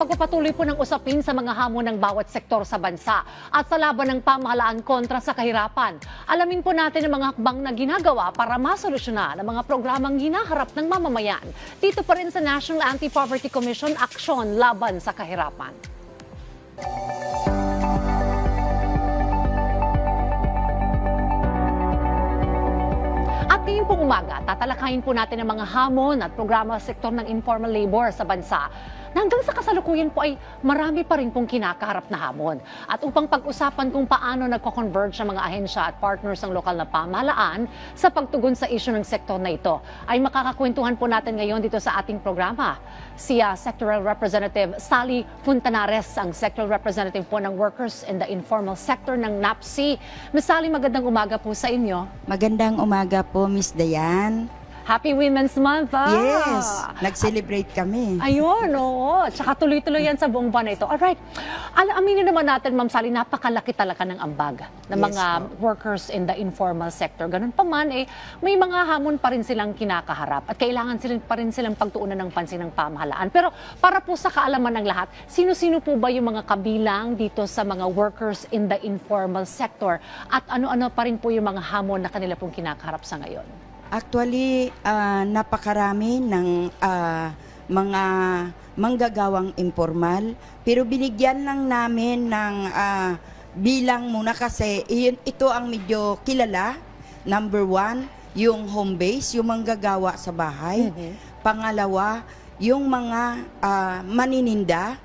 Pagpapatuloy po ng usapin sa mga hamon ng bawat sektor sa bansa at sa laban ng pamahalaan kontra sa kahirapan. Alamin po natin ang mga hakbang na ginagawa para masolusyonan ang mga programang hinaharap ng mamamayan. Dito pa rin sa National Anti-Poverty Commission Aksyon Laban sa Kahirapan. At ngayon pong umaga, tatalakayin po natin ang mga hamon at programa sa sektor ng informal labor sa bansa. Na hanggang sa kasalukuyan po ay marami pa rin pong kinakaharap na hamon. At upang pag-usapan kung paano nagko-converge ang mga ahensya at partners ng lokal na pamahalaan sa pagtugon sa isyu ng sektor na ito, ay makakakwentuhan po natin ngayon dito sa ating programa. Si ah, Sectoral Representative Sally Funtanares, ang Sectoral Representative po ng Workers in the Informal Sector ng NAPSI. Ms. Sally, magandang umaga po sa inyo. Magandang umaga po, Miss Dayan. Happy Women's Month! Ah! Yes, nag-celebrate kami. Ayun, oo. Tsaka tuloy-tuloy yan sa buong buwan na ito. Alright. Al aminin naman natin, Ma'am Sally, napakalaki talaga ng ambag ng Yes, mga workers in the informal sector. Ganun pa man, eh, may mga hamon pa rin silang kinakaharap at kailangan sila pa rin silang pagtuunan ng pansin ng pamahalaan. Pero para po sa kaalaman ng lahat, sino-sino po ba yung mga kabilang dito sa mga workers in the informal sector at ano-ano pa rin po yung mga hamon na kanila pong kinakaharap sa ngayon? Actually, ah, napakarami ng ah, mga manggagawang informal, pero binigyan lang namin ng ah, bilang muna kasi ito ang medyo kilala. Number one, yung home base, yung manggagawa sa bahay. Pangalawa, yung mga ah, manininda,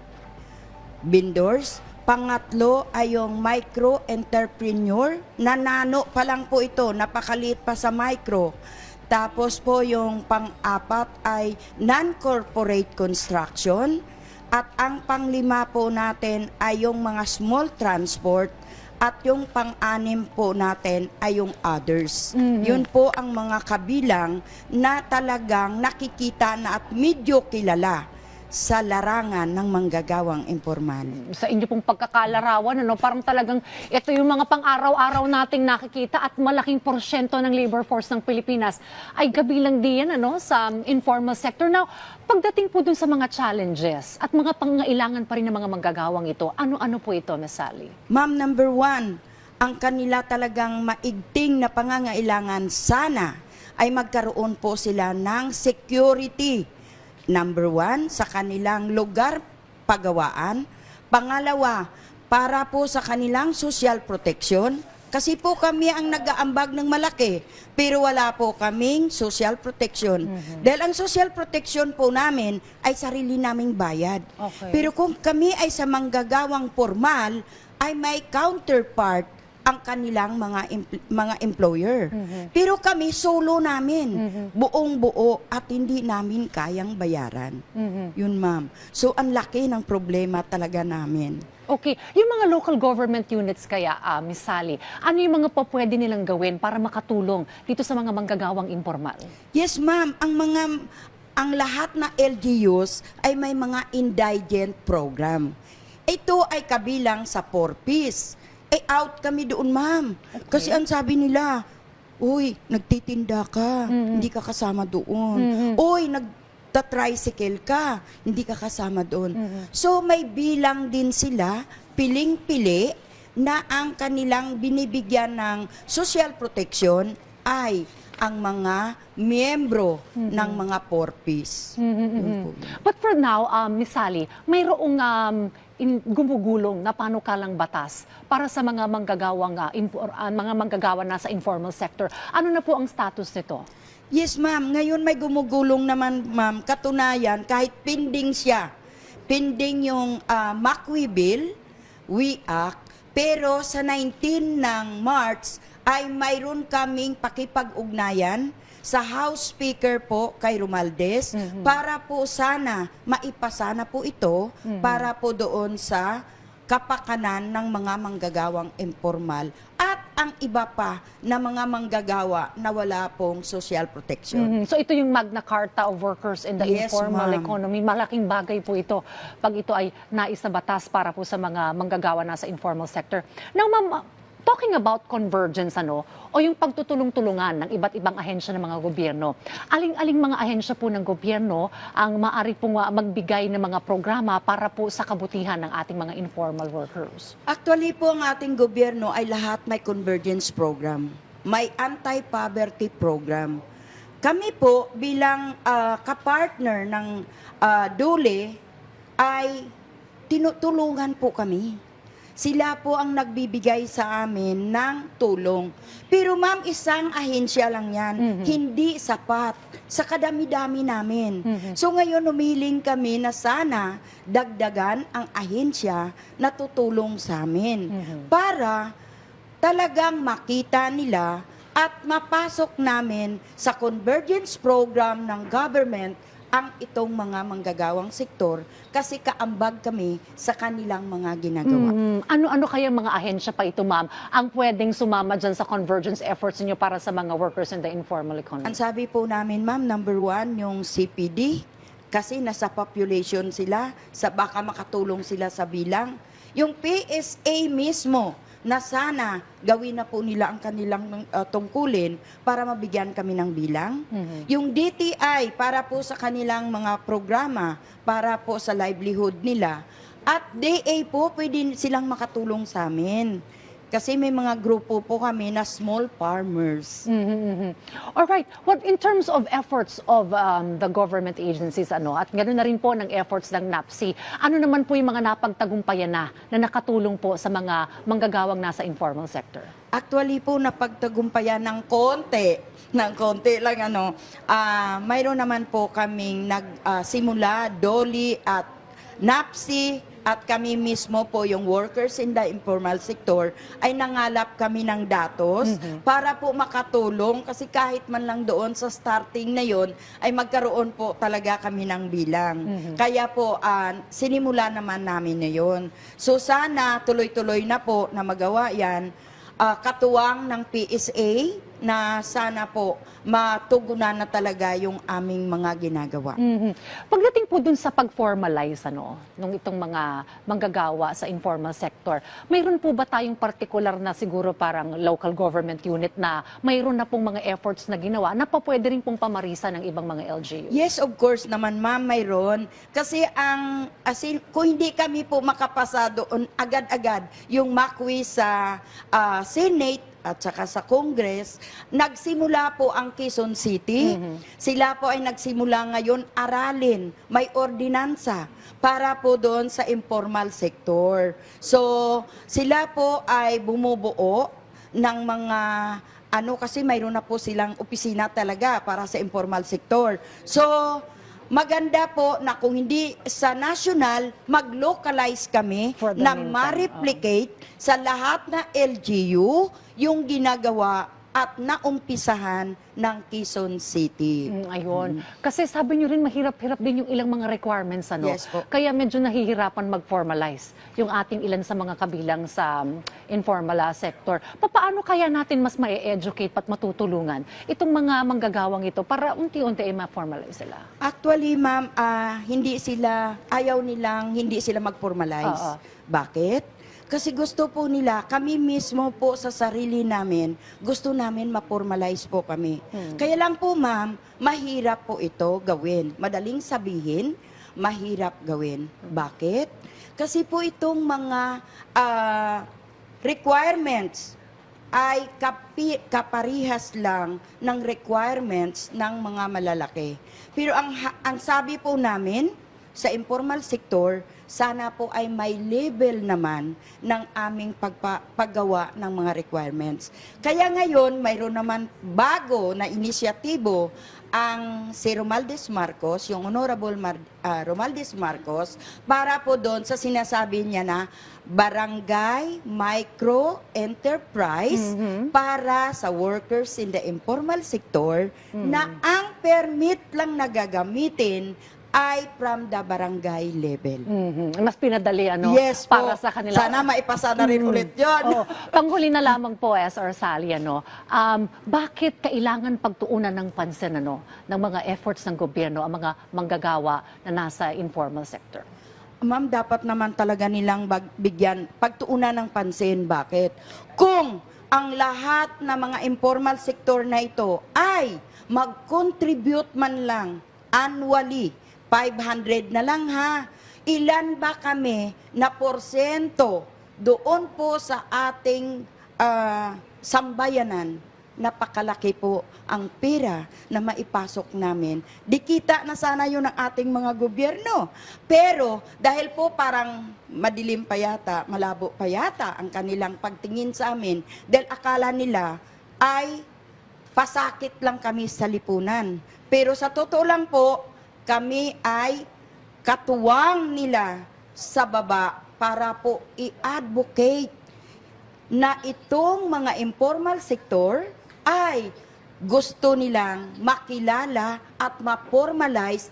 vendors. Pangatlo ay yung micro-entrepreneur. Nanano pa lang po ito, napakaliit pa sa micro. Tapos po yung pang-apat ay non-corporate construction. At ang panglima po natin ay yung mga small transport. At yung pang-anim po natin ay yung others. Yun po ang mga kabilang na talagang nakikita na at medyo kilala sa larangan ng manggagawang informal. sa inyo pong pagkakalarawan, ano, parang talagang ito yung mga pang-araw-araw nating nakikita at malaking porsyento ng labor force ng Pilipinas ay kabilang din ano, sa informal sector. Now, pagdating po dun sa mga challenges at mga pangailangan pa rin ng mga manggagawang ito, ano-ano po ito, Ms. Sally? Ma'am, number one, ang kanila talagang maigting na pangangailangan sana ay magkaroon po sila ng security. Number one, sa kanilang lugar pagawaan. Pangalawa, para po sa kanilang social protection. Kasi po kami ang nag-aambag ng malaki, pero wala po kaming social protection. Dahil ang social protection po namin ay sarili naming bayad. Okay. Pero kung kami ay sa manggagawang formal, ay may counterpart ang kanilang mga empl- mga employer. Pero kami solo namin, buong buo at hindi namin kayang bayaran. Yun ma'am. So ang laki ng problema talaga namin. Okay, yung mga local government units kaya, ah, Ms. Sally, ano yung mga po pwede nilang gawin para makatulong dito sa mga manggagawang informal? Yes ma'am, ang mga ang lahat na LGUs ay may mga indigent program. Ito ay kabilang sa 4Ps. Eh out kami doon ma'am. Kasi ang sabi nila, Uy, nagtitinda ka, hindi ka kasama doon. Uy, nagta-tricycle ka, hindi ka kasama doon. So may bilang din sila, piling-pili, na ang kanilang binibigyan ng social protection ay ang mga miyembro ng mga 4Ps. Yun po yun. But for now, um, Ms. Sally, mayroong um, in, gumugulong na panukalang batas para sa mga manggagawang ah, infor- ah, mga manggagawa na sa informal sector. Ano na po ang status nito? Yes, ma'am. Ngayon may gumugulong naman, ma'am. Katunayan, kahit pending siya. Pending yung uh, MACWI Bill, We Act, pero sa 19 ng March ay mayroon kaming pakipag-ugnayan sa House Speaker po kay Romaldes para po sana maipasana po ito para po doon sa kapakanan ng mga manggagawang informal at ang iba pa na mga manggagawa na wala pong social protection. Mhm. So ito yung Magna Carta of Workers in the Yes, Informal. Economy. Malaking bagay po ito pag ito ay nais na batas para po sa mga manggagawa na sa informal sector. Now, ma'am, Talking about convergence, ano, o yung pagtutulong-tulungan ng iba't ibang ahensya ng mga gobyerno, aling-aling mga ahensya po ng gobyerno ang maaari pong ah, magbigay ng mga programa para po sa kabutihan ng ating mga informal workers? Actually po ang ating gobyerno ay lahat may convergence program. May anti-poverty program. Kami po bilang ah, kapartner ng ah, DOLE ay tinutulungan po kami. Sila po ang nagbibigay sa amin ng tulong. Pero ma'am, isang ahensya lang yan. Mhm. Hindi sapat sa kadami-dami namin. Mhm. So ngayon umiling kami na sana dagdagan ang ahensya na tutulong sa amin Mhm. para talagang makita nila at mapasok namin sa convergence program ng government ang itong mga manggagawang sektor kasi kaambag kami sa kanilang mga ginagawa. Mm, ano-ano kaya mga ahensya pa ito, ma'am, ang pwedeng sumama dyan sa convergence efforts niyo para sa mga workers in the informal economy? Ang sabi po namin, ma'am, number one, yung CPD, kasi nasa population sila, sa baka makatulong sila sa bilang. Yung PSA mismo, na sana gawin na po nila ang kanilang uh, tungkulin para mabigyan kami ng bilang. Mhm. Yung DTI para po sa kanilang mga programa, para po sa livelihood nila. At DA po, pwede silang makatulong sa amin. Kasi may mga grupo po kami na small farmers. Mhm, mhm. All right. What in terms of efforts of um, the government agencies ano at ganoon na rin po ng efforts ng NAPSI. Ano naman po yung mga napagtagumpayan na na nakatulong po sa mga manggagawang nasa informal sector? Actually po, napagtagumpayan ng konti, ng konti lang ano, ah mayroon naman po kaming nagsimula, Dolly at NAPSI, at kami mismo po yung workers in the informal sector ay nangalap kami ng datos para po makatulong kasi kahit man lang doon sa starting na yon ay magkaroon po talaga kami ng bilang. Kaya po ah, sinimula naman namin na yon. So sana tuloy-tuloy na po na magawa yan ah, katuwang ng PSA na sana po matugunan na talaga yung aming mga ginagawa. Mhm. Pagdating po dun sa pag-formalize ano, nung itong mga manggagawa sa informal sector, mayroon po ba tayong particular na siguro parang local government unit na mayroon na pong mga efforts na ginawa na pa pwede rin pong pamarisa ng ibang mga LGU? Yes, of course naman, ma'am, mayroon. Kasi ang, asin, kung hindi kami po makapasa doon agad-agad, yung makwi sa ah, Senate at saka sa Congress, nagsimula po ang Quezon City. Sila po ay nagsimula ngayon aralin, may ordinansa para po doon sa informal sector. So, sila po ay bumubuo ng mga ano kasi mayroon na po silang opisina talaga para sa informal sector. So, maganda po na kung hindi sa national, mag-localize kami For the na meantime, ma-replicate sa lahat na LGU yung ginagawa at naumpisahan ng Quezon City. Mm, ayun. Kasi sabi nyo rin, mahirap-hirap din yung ilang mga requirements, ano? Yes po. Kaya medyo nahihirapan mag-formalize yung ating ilan sa mga kabilang sa um, informal ah, sector. Paano kaya natin mas ma-educate at matutulungan itong mga manggagawang ito para unti-unti ay ma-formalize sila? Actually, ma'am, ah, hindi sila, ayaw nilang hindi sila mag-formalize. Oo. Bakit? Kasi gusto po nila, kami mismo po sa sarili namin, gusto namin ma-formalize po kami. Kaya lang po, ma'am, mahirap po ito gawin. Madaling sabihin, mahirap gawin. Bakit? Kasi po itong mga ah, requirements ay kapi, kaparihas lang ng requirements ng mga malalaki. Pero ang, ang sabi po namin sa informal sector, sana po ay may level naman ng aming pagpa, paggawa ng mga requirements. Kaya ngayon, mayroon naman bago na inisyatibo ang si Romaldes Marcos, yung Honorable Mar, ah, Romaldes Marcos, para po doon sa sinasabi niya na barangay micro enterprise para sa workers in the informal sector na ang permit lang nagagamitin ay from the barangay level. Mhm. Mas pinadali, ano? Yes po. para sa kanila. Sana maipasa na rin Mm. ulit yun. Oo. Panghuli na lamang po, SR Sally, ano, um, bakit kailangan pagtuunan ng pansin ano, ng mga efforts ng gobyerno ang mga manggagawa na nasa informal sector? ma'am, dapat naman talaga nilang bag- bigyan, pagtuunan ng pansin. Bakit? Kung ang lahat ng mga informal sector na ito ay mag-contribute man lang annually, 500 na lang ha, ilan ba kami na porsento doon po sa ating ah, sambayanan napakalaki po ang pera na maipasok namin. Di kita na sana yun ng ating mga gobyerno. Pero dahil po parang madilim pa yata, malabo pa yata ang kanilang pagtingin sa amin, dahil akala nila ay pasakit lang kami sa lipunan. Pero sa totoo lang po, kami ay katuwang nila sa baba para po i-advocate na itong mga informal sector ay gusto nilang makilala at ma-formalize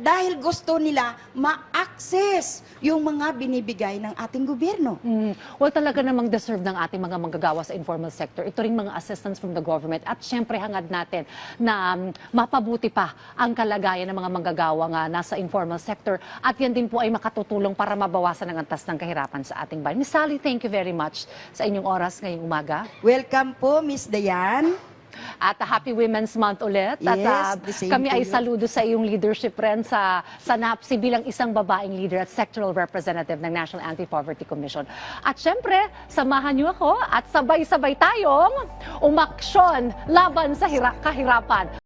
dahil gusto nila ma-access yung mga binibigay ng ating gobyerno. Mm, well, talaga namang deserve ng ating mga manggagawa sa informal sector. Ito rin mga assistance from the government. At syempre, hangad natin na um, mapabuti pa ang kalagayan ng mga manggagawa nga nasa informal sector. At yan din po ay makatutulong para mabawasan ang antas ng kahirapan sa ating bayan. Miss Sally, thank you very much sa inyong oras ngayong umaga. Welcome po, Miss Dayan. At uh, Happy Women's Month ulit. At Yes, uh, the same kami ay saludo sa iyong leadership rin sa, sa NAPSI bilang isang babaeng leader at sectoral representative ng National Anti-Poverty Commission. At syempre, samahan niyo ako at sabay-sabay tayong umaksyon laban sa hira- kahirapan.